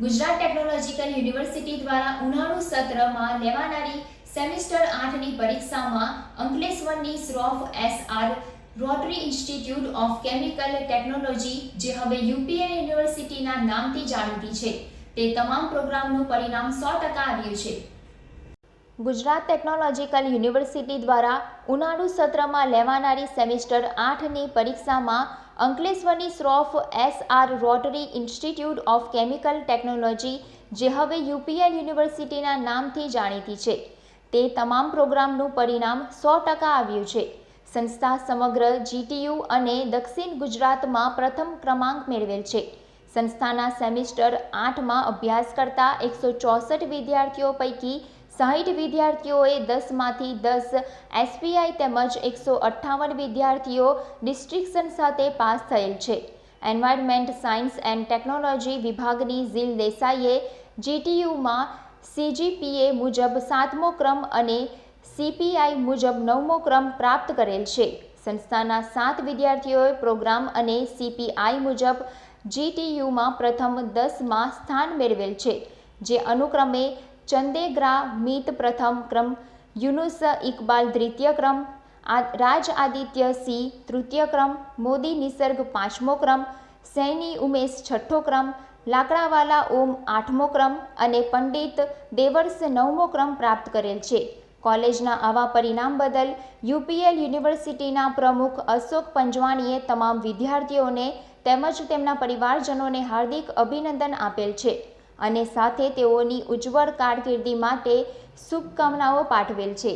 Gujarat technological university દ્વારા ઉનાળુ સત્રમાં લેવાનારી સેમિસ્ટર આઠની પરીક્ષામાં અંકલેશ્વરની Shroff SR rotary institute of chemical technology, જે હવે યુપીએ યુનિવર્સિટીના નામથી જાણીતી છે. તે તમામ પ્રોગ્રામનું પરિણામ સો ટકા આવ્યું છે. ગુજરાત ટેકનોલોજીકલ યુનિવર્સિટી દ્વારા ઉનાળુ સત્રમાં લેવાનારી સેમિસ્ટર આઠની પરીક્ષામાં અંકલેશ્વરની Shroff SR rotary institute of chemical technology, જે હવે યુપીએલ યુનિવર્સિટીના નામથી જાણીતી છે. તે તમામ પ્રોગ્રામનું પરિણામ સો ટકા આવ્યું છે. સંસ્થા સમગ્ર જીટીયુ અને દક્ષિણ ગુજરાતમાં પ્રથમ ક્રમાંક મેળવેલ છે. સંસ્થાના સેમિસ્ટર આઠમાં અભ્યાસ કરતા એકસો ચોસઠ વિદ્યાર્થીઓ પૈકી સાહીઠ વિદ્યાર્થીઓએ દસમાંથી દસ એસપીઆઈ તેમજ એકસો અઠ્ઠાવન વિદ્યાર્થીઓ ડિસ્ટ્રિક્શન સાથે પાસ થયેલ છે. એન્વાયરમેન્ટ, સાયન્સ એન્ડ ટેકનોલોજી વિભાગની ઝીલ દેસાઈએ જીટીયુમાં સીજીપીએ મુજબ સાતમો ક્રમ અને સીપીઆઈ મુજબ નવમો ક્રમ પ્રાપ્ત કરેલ છે. સંસ્થાના સાત વિદ્યાર્થીઓએ પ્રોગ્રામ અને સીપીઆઈ મુજબ જીટીયુમાં પ્રથમ દસમાં સ્થાન મેળવેલ છે, જે અનુક્રમે ચંદેગ્રા મીત પ્રથમ ક્રમ, યુનુસ ઇકબાલ દ્વિતીય ક્રમ રાજ આદિત્ય સિંહ તૃતીય ક્રમ, મોદી નિસર્ગ પાંચમો ક્રમ, સૈની ઉમેશ છઠ્ઠો ક્રમ, લાકડાવાલા ઓમ આઠમો ક્રમ અને પંડિત દેવર્ષ નવમો ક્રમ પ્રાપ્ત કરેલ છે. કોલેજના આવા પરિણામ બદલ યુપીએલ યુનિવર્સિટીના પ્રમુખ અશોક પંજવાણીએ તમામ વિદ્યાર્થીઓને તેમજ તેમના પરિવારજનોને હાર્દિક અભિનંદન આપેલ છે. અને સાથે તેઓની ઉજ્જવળ કારકિર્દી માટે શુભકામનાઓ પાઠવેલ છે.